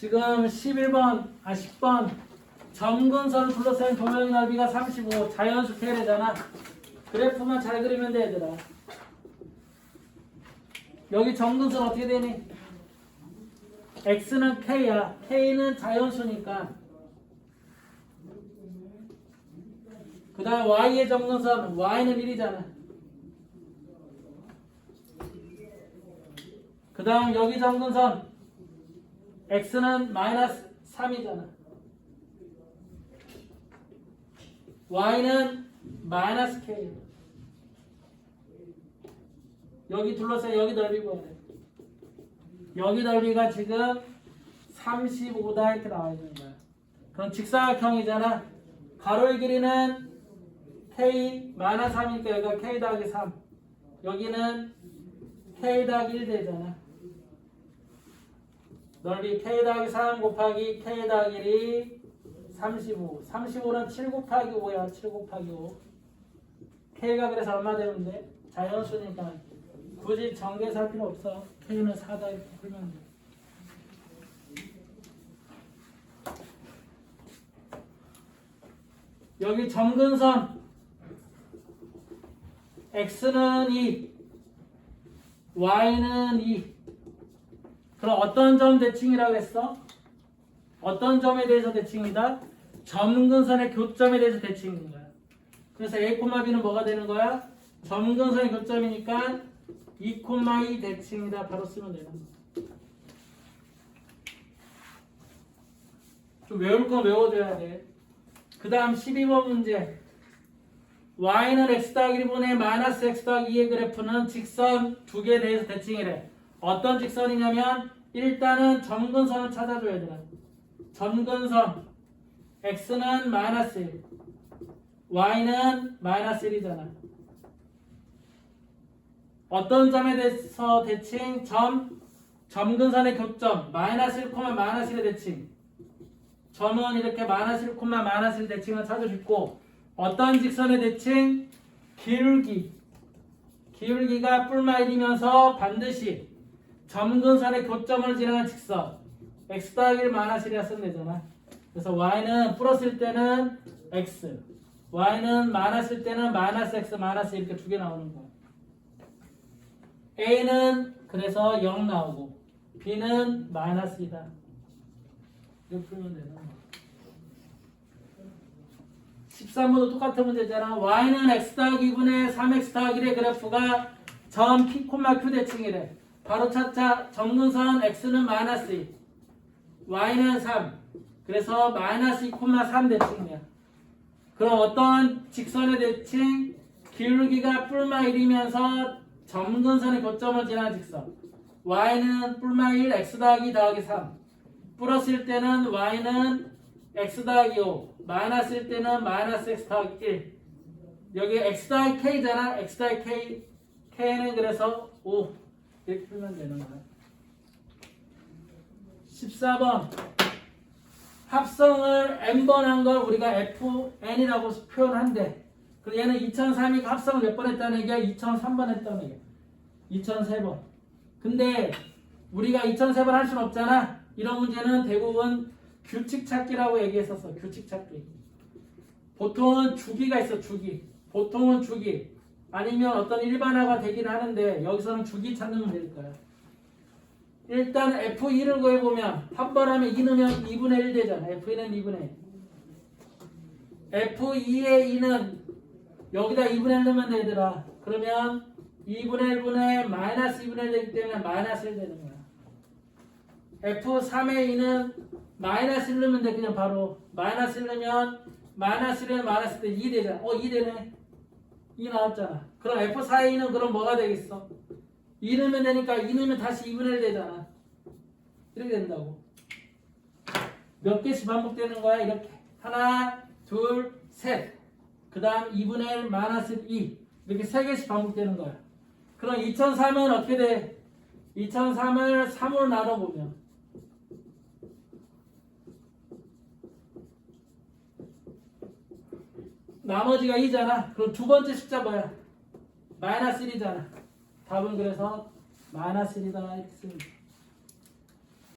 지금 11번, 아 10번 점근선을 둘러싸인 도형 넓이가 35 자연수 K래잖아. 그래프만 잘 그리면 돼 얘들아. 여기 점근선 어떻게 되니? X는 K야. K는 자연수니까. 그 다음 Y의 점근선 Y는 1이잖아. 그 다음 여기 점근선 x는 마이너스 3이잖아. y는 마이너스 k. 여기 둘러싸여 여기 넓이 돼. 여기 넓이가 지금 35다 이렇게 나와 있는 거야. 그럼 직사각형이잖아. 가로의 길이는 k 마이너스 3이니까 여기가 k 더하기 3. 여기는 k 더하기 1 되잖아. 넓이 k 더하기 3 곱하기 k 더하기 1이 35. 35는 7 곱하기 5야. 7 곱하기 5. k가 그래서 얼마 되는데? 자연수니까 굳이 전개할 필요 없어. k는 4다 이렇게 풀면 돼. 여기 점근선 x는 2 y는 2 그럼 어떤 점 대칭이라고 했어? 어떤 점에 대해서 대칭이다? 점근선의 교점에 대해서 대칭인 거야. 그래서 A, B는 뭐가 되는 거야? 점근선의 교점이니까 2, 2 대칭이다. 바로 쓰면 되는 거야. 좀 외울 건 외워줘야 돼. 그 다음 12번 문제. y는 x 더하기 1분의 마이너스 x 더하기 2의 그래프는 직선 두 개에 대해서 대칭이래. 어떤 직선이냐면 일단은 점근선을 찾아줘야 돼. 점근선 x는 마이너스 1, y는 마이너스 1이잖아. 어떤 점에 대해서 대칭? 점, 점근선의 교점 마이너스 1, 마이너스 1의 대칭. 점은 이렇게 마이너스 1, 마이너스 1 대칭을 찾아주고 어떤 직선의 대칭? 기울기. 기울기가 뿔마 1이면서 반드시 점근선의 교점을 지나는 직선 x 더하기 1 마이너스 1이라 쓰면 되잖아. 그래서 y는 플러스일 때는 x, y는 마이너스일 때는 마이너스 x, 마이너스 이렇게 두 개 나오는 거야. a는 그래서 0 나오고 b는 마이너스 2다. 이렇게 풀면 되는 거야. 13번도 똑같은 문제잖아. y는 x 더하기 2분의 3x 더하기 1의 그래프가 점 p, q 대칭이래. 바로 찾자. 점근선 x는 마이너스 2, y는 3. 그래서 마이너스 2, 3 대칭이야. 그럼 어떤 직선의 대칭? 기울기가 뿔마 1이면서 점근선의 교점을 지나는 직선. y는 뿔마 1, x 더하기 더하기 3. 플러스일 때는 y는 x 더하기 5. 마이너스일 때는 마이너스 x 더하기 1. 여기 x 더하기 k잖아. x 더하기 k. k는 그래서 5. 이렇게 풀면 되는 거야. 14번. 합성을 n번 한 걸 우리가 fn이라고 표현한대. 그리고 얘는 2003이 합성을 몇 번 했다는 얘기야? 2003번 했다는 얘기야. 2003번. 근데 우리가 2003번 할 수는 없잖아. 이런 문제는 대부분 규칙 찾기라고 얘기했었어. 규칙 찾기. 보통은 주기가 있어. 주기. 보통은 주기. 아니면 어떤 일반화가 되긴 하는데 여기서는 주기 찾는 문제일 거야. 일단 F2를 구해보면 한번 하면 2 넣으면 2분의 1 되잖아. F2는 2분의 1. F2의 2는 여기다 2분의 1 넣으면 되더라. 그러면 2분의 1분의 마이너스 2분의 1 되기 때문에 마이너스 1 되는 거야. F3의 2는 마이너스 1 넣으면 돼. 그냥 바로 마이너스 1 넣으면 마이너스 1은 마이너스 1 2 되잖아. 어, 2 되네. 2 나왔잖아. 그럼 F4의 2는 그럼 뭐가 되겠어? 2 넣으면 되니까 2 넣으면 다시 2분의 1 되잖아. 이렇게 된다고. 몇 개씩 반복되는 거야? 이렇게. 하나, 둘, 셋. 그 다음 2분의 1 마이너스 2. 이렇게 세 개씩 반복되는 거야. 그럼 2003은 어떻게 돼? 2003을 3으로 나눠보면. 나머지가 2잖아. 그럼 두 번째 숫자 뭐야? 마이너스 1이잖아. 답은 그래서 마이너스 1이다. 이렇게 돼.